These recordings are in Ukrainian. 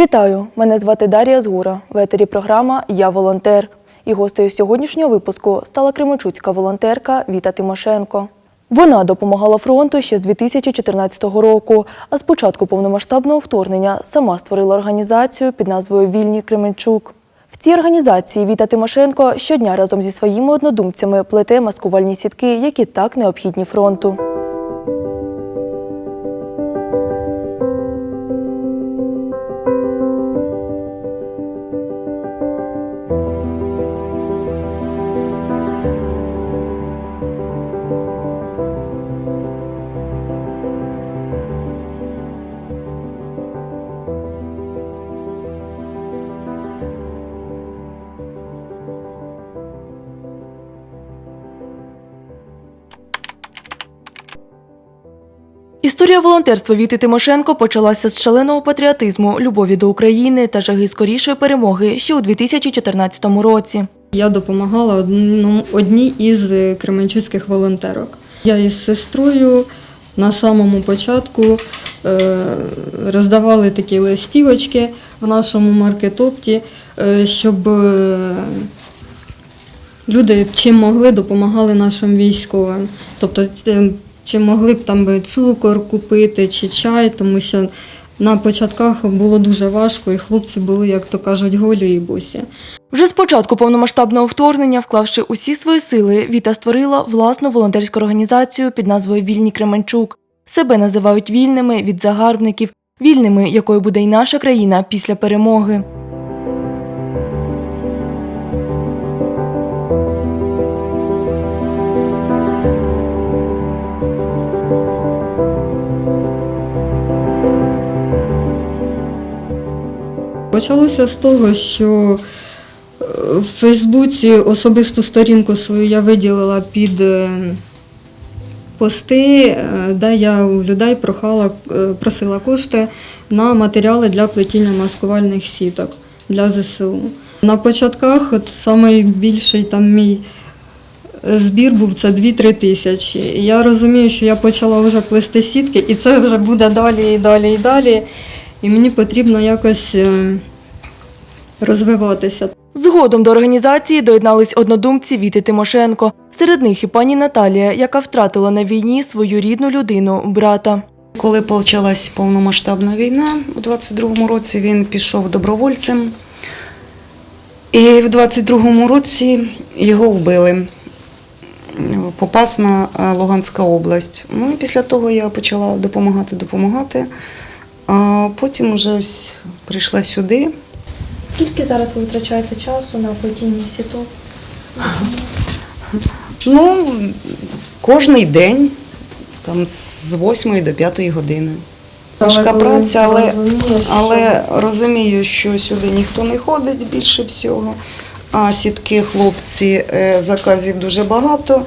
Вітаю! Мене звати Дар'я Згура. В етері програма Я волонтер. І гостею сьогоднішнього випуску стала кременчуцька волонтерка Віта Тимошенко. Вона допомагала фронту ще з 2014 року, а з початку повномасштабного вторгнення сама створила організацію під назвою Вільні Кременчук. В цій організації Віта Тимошенко щодня разом зі своїми однодумцями плете маскувальні сітки, які так необхідні фронту. Історія волонтерства Віти Тимошенко почалася з шаленого патріотизму, любові до України та жаги скорішої перемоги ще у 2014 році. Я допомагала одній із е, кременчуцьких волонтерок. Я із сестрою на самому початку е, роздавали такі листівочки в нашому маркетопті, е, щоб люди чим могли допомагали нашим військовим. Тобто, чи могли б там би цукор купити чи чай, тому що на початках було дуже важко, і хлопці були, як то кажуть, голі і босі. Вже з початку повномасштабного вторгнення, вклавши усі свої сили, Віта створила власну волонтерську організацію під назвою Вільні Кременчук. Себе називають вільними від загарбників, вільними, якою буде й наша країна після перемоги. Почалося з того, що е, в Фейсбуці особисту сторінку свою я виділила під е, пости, е, де я у людей прохала, просила кошти на матеріали для плетіння маскувальних сіток для ЗСУ. На початках от найбільший там мій збір був це 2-3 тисячі. Я розумію, що я почала вже плести сітки, і це вже буде далі і далі і далі. І мені потрібно якось розвиватися. Згодом до організації доєднались однодумці Віти Тимошенко. Серед них і пані Наталія, яка втратила на війні свою рідну людину, брата. Коли почалась повномасштабна війна у 22-му році, він пішов добровольцем. І в 22-му році його вбили. Попасна е, Луганська область. Ну і після того я почала допомагати, допомагати. А потім вже ось прийшла сюди. Скільки зараз ви витрачаєте часу на плетіння сіток? Ну, кожний день, там з 8 до 5 години. Важка праця, але, але розумію, що сюди ніхто не ходить більше всього. А сітки хлопці е, заказів дуже багато.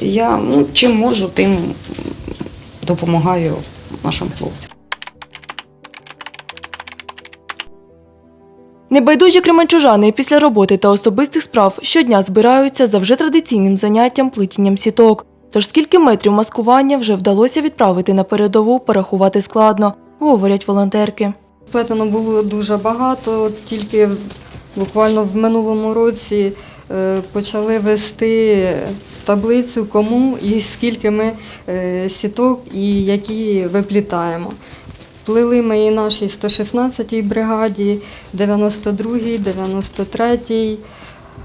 Я ну, чим можу, тим допомагаю нашим хлопцям. Небайдужі кременчужани після роботи та особистих справ щодня збираються за вже традиційним заняттям плетінням сіток. Тож скільки метрів маскування вже вдалося відправити на передову, порахувати складно, говорять волонтерки. Плетено було дуже багато, тільки буквально в минулому році е, почали вести таблицю, кому і скільки ми е, сіток і які виплітаємо. Плели ми і нашій 116-й бригаді, 92-й, 93-й.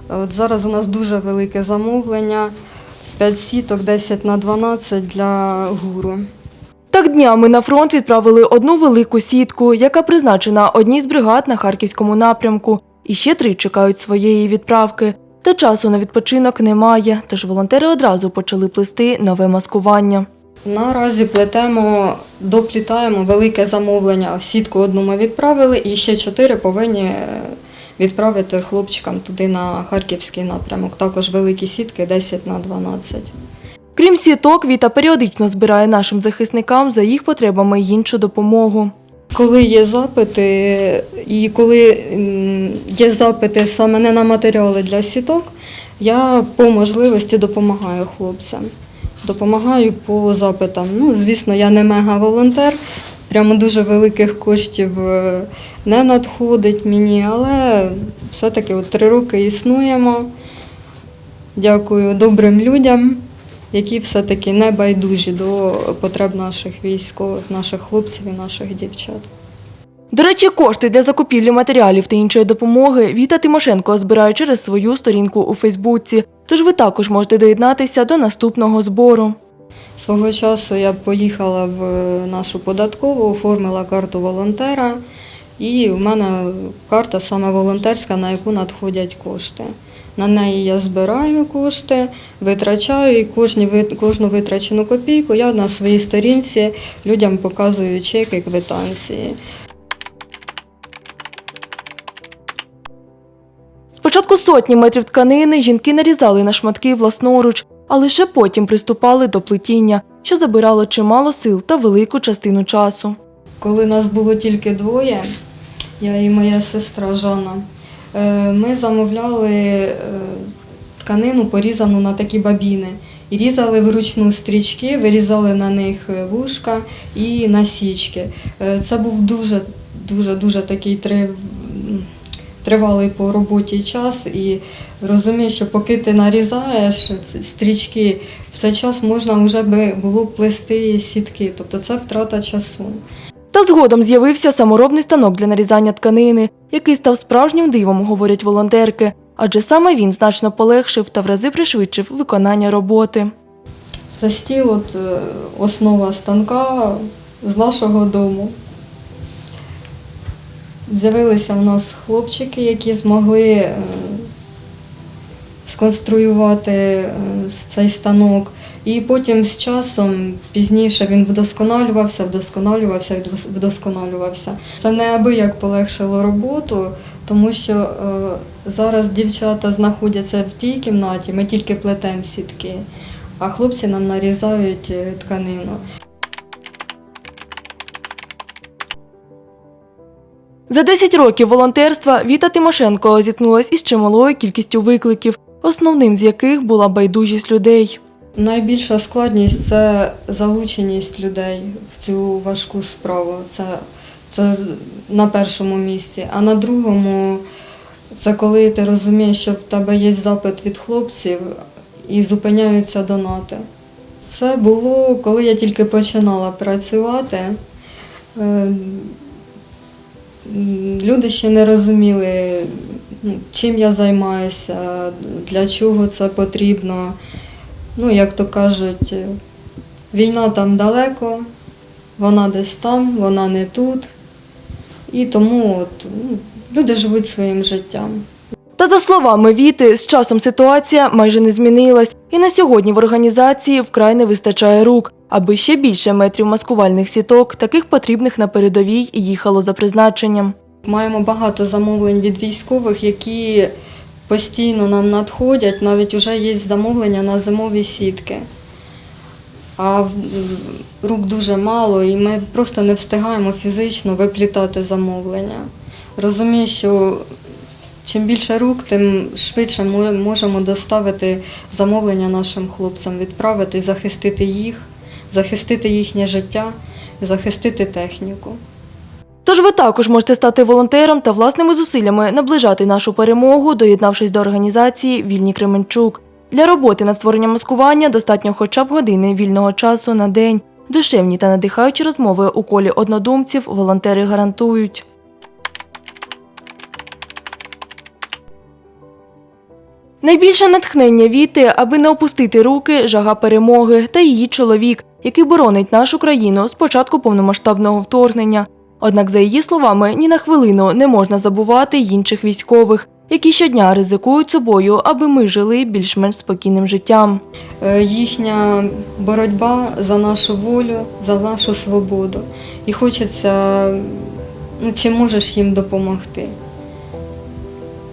От зараз у нас дуже велике замовлення. 5 сіток, 10 на 12 для гуру. Так днями на фронт відправили одну велику сітку, яка призначена одній з бригад на харківському напрямку. І ще три чекають своєї відправки. Та часу на відпочинок немає, тож волонтери одразу почали плести нове маскування. Наразі плетемо, доплітаємо велике замовлення. Сітку одну ми відправили і ще чотири повинні е, відправити хлопчикам туди на харківський напрямок. Також великі сітки 10 на 12. Крім сіток, Віта періодично збирає нашим захисникам за їх потребами й іншу допомогу. Коли є запити, і коли є запити саме не на матеріали для сіток, я по можливості допомагаю хлопцям. Допомагаю по запитам. Ну, звісно, я не мега-волонтер, прямо дуже великих коштів е, не надходить мені, але все-таки от три роки існуємо. Дякую добрим людям, які все-таки не байдужі до потреб наших військових, наших хлопців і наших дівчат. До речі, кошти для закупівлі матеріалів та іншої допомоги Віта Тимошенко збирає через свою сторінку у Фейсбуці. Тож ви також можете доєднатися до наступного збору. Свого часу я поїхала в нашу податкову, оформила карту волонтера, і в мене карта саме волонтерська, на яку надходять кошти. На неї я збираю кошти, витрачаю і кожну витрачену копійку я на своїй сторінці людям показую чеки, квитанції. Спочатку сотні метрів тканини жінки нарізали на шматки власноруч, а лише потім приступали до плетіння, що забирало чимало сил та велику частину часу. Коли нас було тільки двоє, я і моя сестра Жанна, е, ми замовляли е, тканину, порізану на такі бабіни. І різали вручну стрічки, вирізали на них е, вушка і насічки. Це був дуже, дуже, дуже такий три- тривалий по роботі час. І розумієш, що поки ти нарізаєш стрічки, в цей час можна вже би було плести сітки. Тобто це втрата часу. Та згодом з'явився саморобний станок для нарізання тканини, який став справжнім дивом, говорять волонтерки, адже саме він значно полегшив та в рази пришвидшив виконання роботи. Це стіл, от, е, основа станка з нашого дому. З'явилися в нас хлопчики, які змогли е, сконструювати е, цей станок. І потім з часом пізніше він вдосконалювався, вдосконалювався, вдос- вдосконалювався. Це неабияк полегшило роботу, тому що е, зараз дівчата знаходяться в тій кімнаті, ми тільки плетемо сітки, а хлопці нам нарізають е, тканину. За 10 років волонтерства Віта Тимошенко зіткнулась із чималою кількістю викликів, основним з яких була байдужість людей. Найбільша складність це залученість людей в цю важку справу. Це, це на першому місці. А на другому це коли ти розумієш, що в тебе є запит від хлопців і зупиняються донати. Це було, коли я тільки починала працювати. Люди ще не розуміли, ну, чим я займаюся, для чого це потрібно. Ну, як то кажуть, війна там далеко, вона десь там, вона не тут. І тому от, ну, люди живуть своїм життям. Та за словами Віти, з часом ситуація майже не змінилась, і на сьогодні в організації вкрай не вистачає рук, аби ще більше метрів маскувальних сіток, таких потрібних на передовій, їхало за призначеннем. Маємо багато замовлень від військових, які постійно нам надходять. Навіть вже є замовлення на зимові сітки. А рук дуже мало, і ми просто не встигаємо фізично виплітати замовлення. Розумію, що чим більше рук, тим швидше ми можемо доставити замовлення нашим хлопцям, відправити, захистити їх, захистити їхнє життя, захистити техніку. Тож ви також можете стати волонтером та власними зусиллями наближати нашу перемогу, доєднавшись до організації Вільні Кременчук. Для роботи над створенням маскування достатньо хоча б години вільного часу на день. Душевні та надихаючі розмови у колі однодумців волонтери гарантують. Найбільше натхнення Віти, аби не опустити руки, жага перемоги та її чоловік, який боронить нашу країну з початку повномасштабного вторгнення. Однак, за її словами, ні на хвилину не можна забувати інших військових, які щодня ризикують собою, аби ми жили більш-менш спокійним життям. Е, їхня боротьба за нашу волю, за нашу свободу. І хочеться, ну, чи можеш їм допомогти.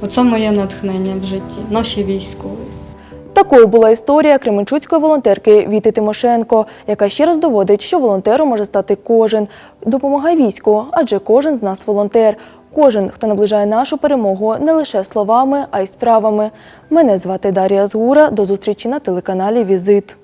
Оце моє натхнення в житті, наші військові. Такою була історія кременчуцької волонтерки Віти Тимошенко, яка ще раз доводить, що волонтером може стати кожен. Допомагай війську, адже кожен з нас волонтер. Кожен, хто наближає нашу перемогу не лише словами, а й справами. Мене звати Дар'я Згура. До зустрічі на телеканалі Візит.